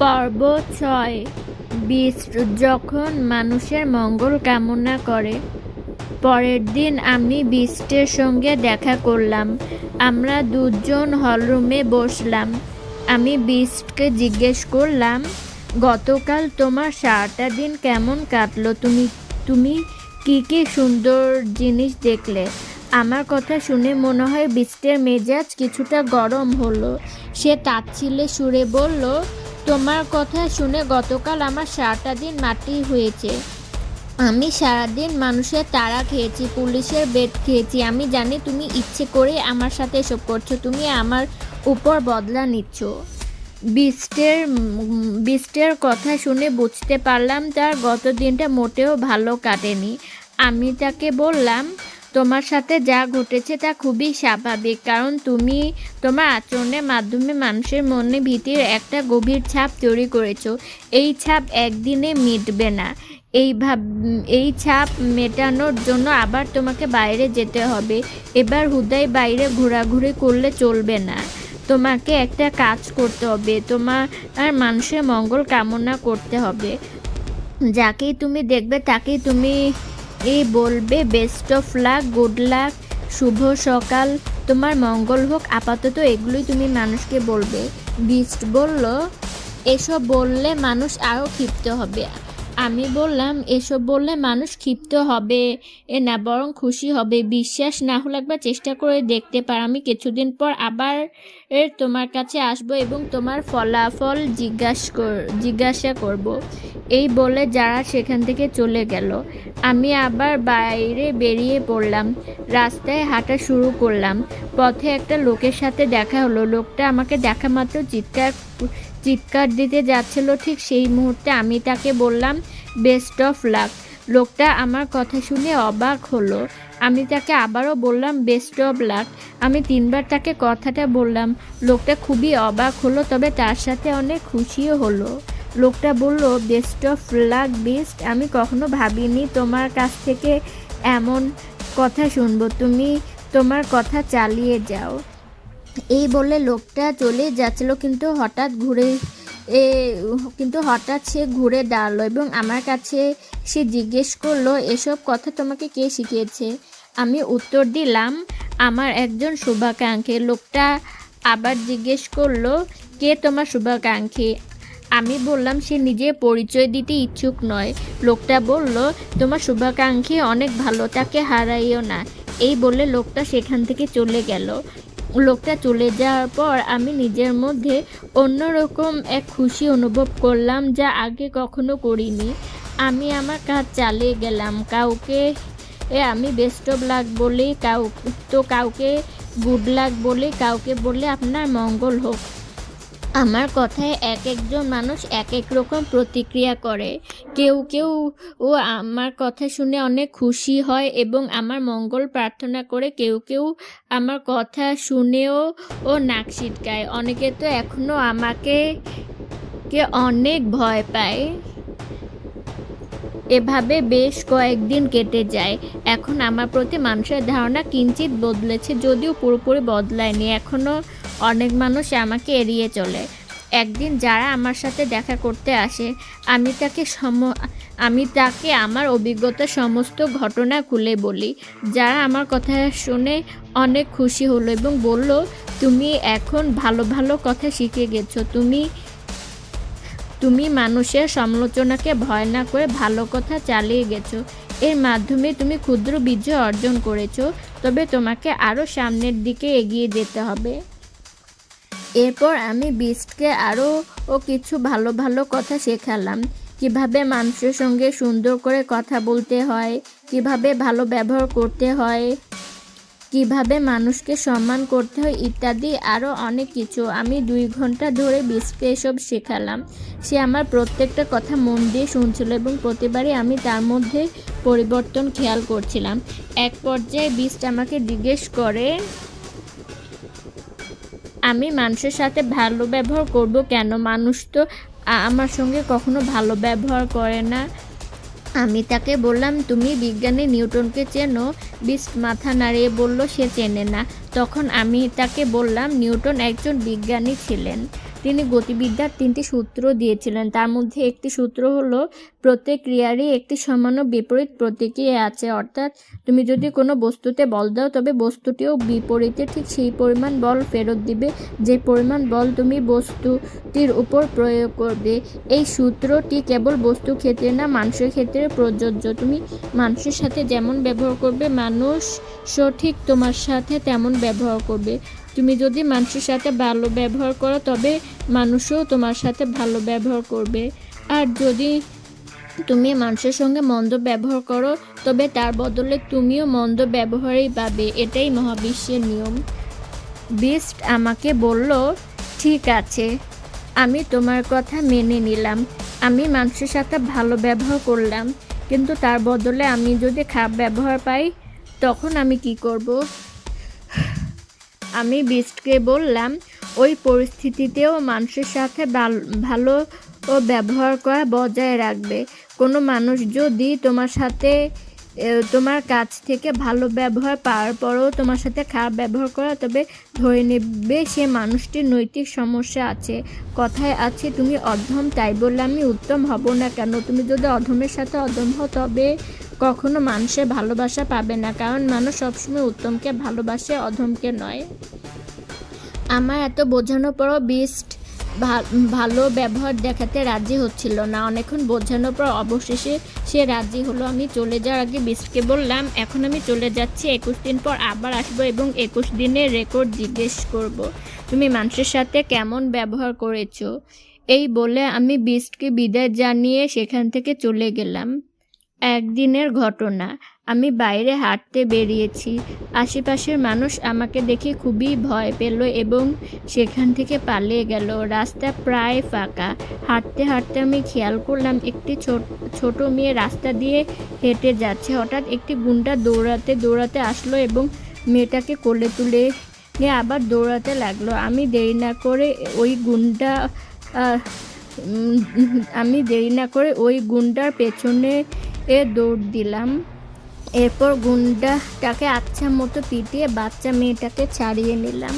পর্ব ছয় বিষ যখন মানুষের মঙ্গল কামনা করে, পরের দিন আমি বিস্টের সঙ্গে দেখা করলাম। আমরা দুজন হলরুমে বসলাম। আমি বিস্টকে জিজ্ঞেস করলাম, গতকাল তোমার সারাটা দিন কেমন কাটলো? তুমি তুমি কি কি সুন্দর জিনিস দেখলে? আমার কথা শুনে মনে হয় বিস্টের মেজাজ কিছুটা গরম হলো। সে তাচ্ছিলে সুরে বলল তোমার কথা শুনে গতকাল আমার সারাটা দিন মাটি হয়েছে। আমি সারাদিন মানুষের তাড়া খেয়েছি, পুলিশের বেড খেয়েছি। আমি জানি তুমি ইচ্ছে করে আমার সাথে এসব করছ, তুমি আমার উপর বদলা নিচ্ছ। বিস্টের বিস্টের কথা শুনে বুঝতে পারলাম তার গত দিনটা মোটেও ভালো কাটেনি। আমি তাকে বললাম তোমার সাথে যা ঘটেছে তা খুবই স্বাভাবিক, কারণ তুমি তোমার আচরণের মাধ্যমে মানুষের মনে ভীতির একটা গভীর ছাপ তৈরি করেছ। এই ছাপ একদিনে মিটবে না। এই ভাব, এই ছাপ মেটানোর জন্য আবার তোমাকে বাইরে যেতে হবে। এবার হুদাই বাইরে ঘোরাঘুরি করলে চলবে না। তোমাকে একটা কাজ করতে হবে। তোমার, আর মানুষের মঙ্গল কামনা করতে হবে। যাকেই তুমি দেখবে তাকেই তুমি এই বলবে best of luck good luck শুভ সকাল। তোমার মঙ্গল হোক, আপাতত এগুলোই তুমি মানুষকে বলবে। বিস্ট বলল, এসব বললে মানুষ আরও ক্ষিপ্ত হবে। আমি বললাম, এসব বললে মানুষ ক্ষিপ্ত হবে। এ না, বরং খুশি হবে। বিশ্বাস না হলে একবার চেষ্টা করে দেখতে পার। আমি কিছুদিন পর আবার তোমার কাছে আসব এবং তোমার ফলাফল জিজ্ঞাসা কর, জিজ্ঞাসা করব। এই বলে যারা সেখান থেকে চলে গেল। আমি আবার বাইরে বেরিয়ে পড়লাম। রাস্তায় হাঁটা শুরু করলাম। পথে একটা লোকের সাথে দেখা হলো। লোকটা আমাকে দেখা মাত্র চিৎকার চিৎকার দিতে যাচ্ছিল, ঠিক সেই মুহূর্তে আমি তাকে বললাম বেস্ট অফ লাক লোকটা আমার কথা শুনে অবাক হলো। আমি তাকে আবারও বললাম বেস্ট অফ লাক আমি তিনবার তাকে কথাটা বললাম। লোকটা খুবই অবাক হলো, তবে তার সাথে অনেক খুশিও হলো। লোকটা বলল বেস্ট অফ লাক বেস্ট আমি কখনো ভাবিনি তোমার কাছ থেকে এমন কথা শুনব। তুমি তোমার কথা চালিয়ে যাও। এই বলে লোকটা চলে যাচ্ছিল, কিন্তু হঠাৎ ঘুরে, এ, কিন্তু হঠাৎ সে ঘুরে দাঁড়াল এবং আমার কাছে সে জিজ্ঞেস করল, এসব কথা তোমাকে কে শিখিয়েছে? আমি উত্তর দিলাম, আমার একজন শুভাকাঙ্ক্ষী। লোকটা আবার জিজ্ঞেস করল, কে তোমার শুভাকাঙ্ক্ষী? আমি বললাম, সে নিজে পরিচয় দিতে ইচ্ছুক নয়। লোকটা বলল, তোমার শুভাকাঙ্ক্ষী অনেক ভালো, তাকে হারাইও না। এই বলে লোকটা সেখান থেকে চলে গেল। লোকটা চলে যাওয়ার পর আমি নিজের মধ্যে অন্যরকম এক খুশি অনুভব করলাম যা আগে কখনো করিনি। আমি আমার কাজ চালিয়ে গেলাম। কাউকে এ আমি বেস্ট অফ লাক বলে, কাউ তো কাউকে গুড লাক বলে, কাউকে বলে আপনার মঙ্গল হোক। আমার কথায় এক একজন মানুষ এক এক রকম প্রতিক্রিয়া করে। কেউ কেউ ও আমার কথা শুনে অনেক খুশি হয় এবং আমার মঙ্গল প্রার্থনা করে। কেউ কেউ আমার কথা শুনেও ও নাক ছিটকায়। অনেকে তো এখনও আমাকে কে অনেক ভয় পায়। এভাবে বেশ কয়েকদিন কেটে যায়। এখন আমার প্রতি মানুষের ধারণা কিঞ্চিত বদলেছে, যদিও পুরোপুরি বদলায়নি। এখনও অনেক মানুষ আমাকে এড়িয়ে চলে। একদিন যারা আমার সাথে দেখা করতে আসে, আমি তাকে সম, আমি তাকে আমার অভিজ্ঞতা সমস্ত ঘটনা খুলে বলি। যারা আমার কথা শুনে অনেক খুশি হলো এবং বলল, তুমি এখন ভালো ভালো কথা শিখে গেছো। তুমি তুমি মানুষের সমালোচনাকে ভয় না করে ভালো কথা চালিয়ে গেছো। এর মাধ্যমে তুমি ক্ষুদ্র বিজয় অর্জন করেছ, তবে তোমাকে আরও সামনের দিকে এগিয়ে যেতে হবে। এরপর আমি বিস্টকে আরও ও কিছু ভালো ভালো কথা শেখালাম। কীভাবে মানুষের সঙ্গে সুন্দর করে কথা বলতে হয়, কীভাবে ভালো ব্যবহার করতে হয় কীভাবে মানুষকে সম্মান করতে হয় ইত্যাদি আরও অনেক কিছু। আমি দুই ঘণ্টা ধরে বিস্টকে এসব শেখালাম। সে আমার প্রত্যেকটা কথা মন দিয়ে শুনছিল এবং প্রতিবারই আমি তার মধ্যে পরিবর্তন খেয়াল করছিলাম। এক পর্যায়ে বিস্ট আমাকে জিজ্ঞেস করে, আমি মানুষের সাথে ভালো ব্যবহার করব কেন? মানুষ তো আমার সঙ্গে কখনো ভালো ব্যবহার করে না। আমি তাকে বললাম, তুমি বিজ্ঞানী নিউটনকে চেনো? বিস্ট মাথা নাড়িয়ে বলল, সে চেনে না। তখন আমি তাকে বললাম, নিউটন একজন বিজ্ঞানী ছিলেন। তিনি গতিবিদ্যার তিনটি সূত্র দিয়েছিলেন। তার মধ্যে একটি সূত্র হলো, প্রত্যেক ক্রিয়ারই একটি সমান বিপরীত প্রতিক্রিয়া আছে। অর্থাৎ তুমি যদি কোনো বস্তুতে বল দাও, তবে বস্তুটিও বিপরীতে ঠিক সেই পরিমাণ বল ফেরত দিবে। যে পরিমাণ বল তুমি বস্তুটির উপর প্রয়োগ করবে, এই সূত্রটি কেবল বস্তু ক্ষেত্রে না, মানুষের ক্ষেত্রে প্রযোজ্য। তুমি মানুষের সাথে যেমন ব্যবহার করবে, মানুষ সঠিক তোমার সাথে তেমন ব্যবহার করবে। তুমি যদি মানুষের সাথে ভালো ব্যবহার করো, তবে মানুষও তোমার সাথে ভালো ব্যবহার করবে। আর যদি তুমি মানুষের সঙ্গে মন্দ ব্যবহার করো, তবে তার বদলে তুমিও মন্দ ব্যবহারই পাবে। এটাই মহাবিশ্বের নিয়ম। বিস্ট আমাকে বলল, ঠিক আছে, আমি তোমার কথা মেনে নিলাম। আমি মানুষের সাথে ভালো ব্যবহার করলাম। কিন্তু তার বদলে আমি যদি খারাপ ব্যবহার পাই, তখন আমি কি করব? আমি বিস্টকে বললাম, ওই পরিস্থিতিতেও মানুষের সাথে ভালো ও ব্যবহার করা বজায় রাখবে। কোনো মানুষ যদি তোমার সাথে তোমার কাছ থেকে ভালো ব্যবহার পাওয়ার পরেও তোমার সাথে খারাপ ব্যবহার করা, তবে ধরে নেবে সে মানুষটির নৈতিক সমস্যা আছে, কথায় আছে, তুমি অধম, তাই বললে আমি উত্তম হব না কেন? তুমি যদি অধমের সাথে অধম হও, তবে কখনো মানুষের ভালোবাসা পাবে না, কারণ মানুষ সবসময় উত্তমকে ভালোবাসে, অধমকে নয়। আমার এত বোঝানোর পরও বিস্ট ভালো ব্যবহার দেখাতে রাজি হচ্ছিল না। অনেকক্ষণ বোঝানোর পর অবশেষে সে রাজি হলো। আমি চলে যাওয়ার আগে বিস্টকে বললাম, এখন আমি চলে যাচ্ছি, একুশ দিন পর আবার আসব এবং একুশ দিনের রেকর্ড জিজ্ঞেস করব। তুমি মানুষের সাথে কেমন ব্যবহার করেছ? এই বলে আমি বিস্টকে বিদায় জানিয়ে সেখান থেকে চলে গেলাম। একদিনের ঘটনা। আমি বাইরে হাঁটতে বেরিয়েছি। আশেপাশের মানুষ আমাকে দেখে খুবই ভয় পেল এবং সেখান থেকে পালিয়ে গেল। রাস্তা প্রায় ফাঁকা। হাঁটতে হাঁটতে আমি খেয়াল করলাম একটি ছোট ছোট মেয়ে রাস্তা দিয়ে হেঁটে যাচ্ছে। হঠাৎ একটি গুন্ডা দৌড়াতে দৌড়াতে আসলো এবং মেয়েটাকে কোলে তুলে নিয়ে আবার দৌড়াতে লাগল। আমি দেরি না করে ওই গুন্ডা আমি দেরি না করে ওই গুন্ডার পেছনে এ দৌড় দিলাম। এরপর গুন্ডাটাকে আচ্ছা মতো পিটিয়ে বাচ্চা মেয়েটাকে ছাড়িয়ে নিলাম।